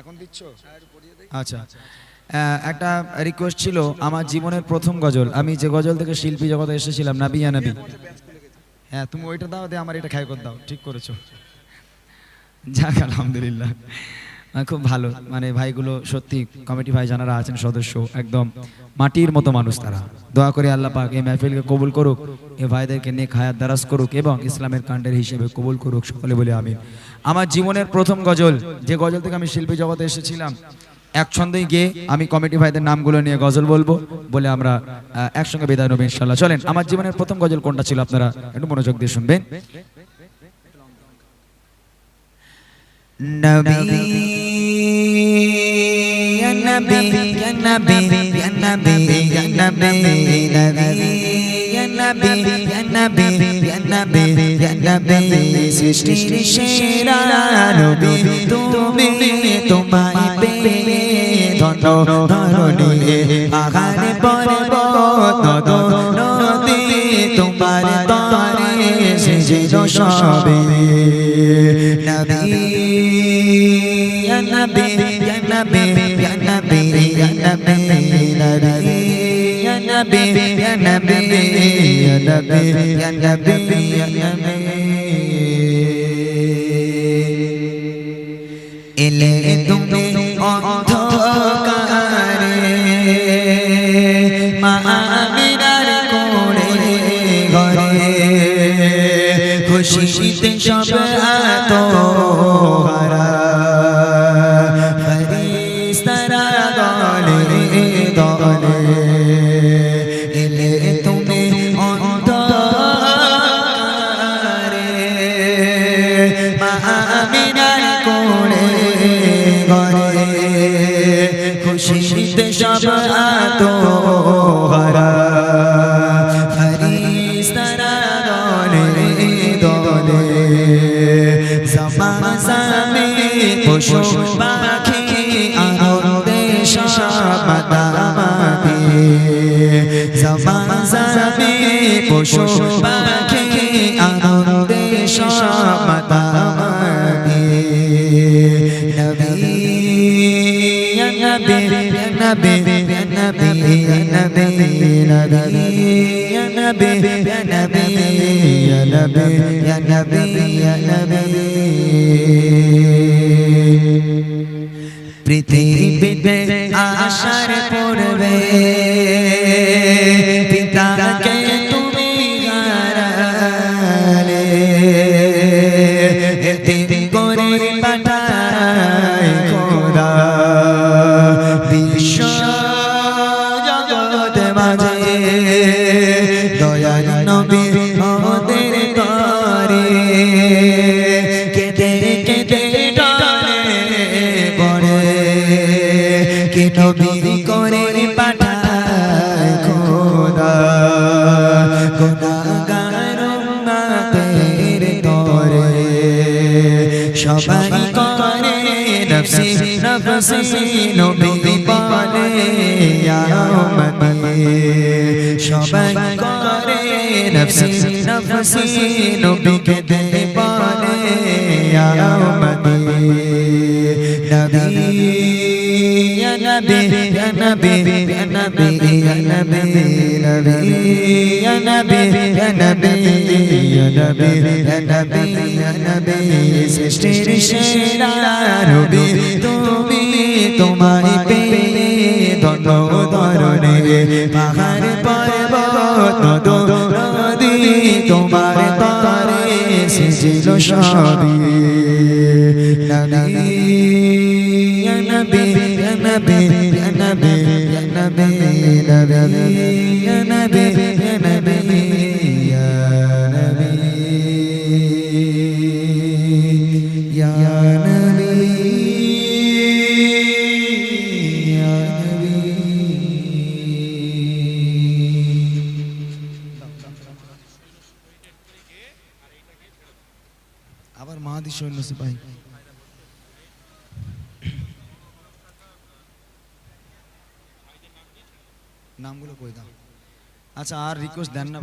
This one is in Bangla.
এখন দিচ্ছ? আচ্ছা। একটা রিকোয়েস্ট ছিল আমার জীবনের প্রথম গজল। আমি যে গজল থেকে শিল্পী জগতে এসেছিলাম নাবি নাবি। হ্যাঁ তুমি ওইটা দাও দিয়ে আমার এটা খাই করে দাও। ঠিক করেছ। যাক আলহামদুলিল্লাহ। খুব ভালো। মানে ভাইগুলো সত্যি কমিটি ভাই যারা আছেন সদস্য একদম মাটির মতো মানুষ তারা। দোয়া করে আল্লাহ পাক এই মাহফিলকে কবুল করুক এই ভাইদেরকে নেক হায়াত দারাজ করুক এবং ইসলামের কাণ্ডের হিসেবে কবুল করুক সকলে বলে আমি আমার জীবনের প্রথম গজল যে গজল থেকে আমি শিল্পী জগতে এসেছিলাম এক ছন্দেই গিয়ে আমি কমিটি ভাইদের নামগুলো নিয়ে গজল বলব বলে আমরা একসঙ্গে বিদায় নেব ইনশাল্লাহ চলেন আমার জীবনের প্রথম গজল কোনটা ছিল আপনারা একটু মনোযোগ দিয়ে শুনবেন? নবী নবী ইয়া নবী ইয়া নবী ইয়া নবী নবী ইয়া নবী ইয়া নবী ইয়া নবী ইয়া নবী সৃষ্টির সেরা নবী তুমি তোমায় পেয়ে ধন ধরণী আহারে পর্ব তদ নদী তোমার তরে সেজেল সবে নবী ইয়া নবী ইয়া নবী ইয়া নবী এলে তুমি অন্ধকারে মা আমিনার কোলে ঘরে খুশিতে সব এত দলে এলে তুমি অন্ধকারে। মা আমিনার কোলে ঘরে। খুশিতে সব এত হারা ফরিস্তারা দলে। পশু পাখি আনন্দে সমাদামাদি নবী গুনাহগার উম্মতের তরে সবাই করে নফসি নফসি নবী বলে ইয়া উম্মতি সবাই করে নফসি নফসি নবীকে দে বলে ইয়া উম্মতি নবী ইয়া নবী ইয়া নবী ইয়া ইয়া ইয়া ইয়া ইয়া ইয়া ইয়া পেয়ে তোমার তরে ইয়া নবী নবী নবী নবী নবী নবী নবী আবার মাহাদি সৈন্য সিপাহী নামগুলো কই দাও। আচ্ছা আর রিকোয়েস্ট দেন না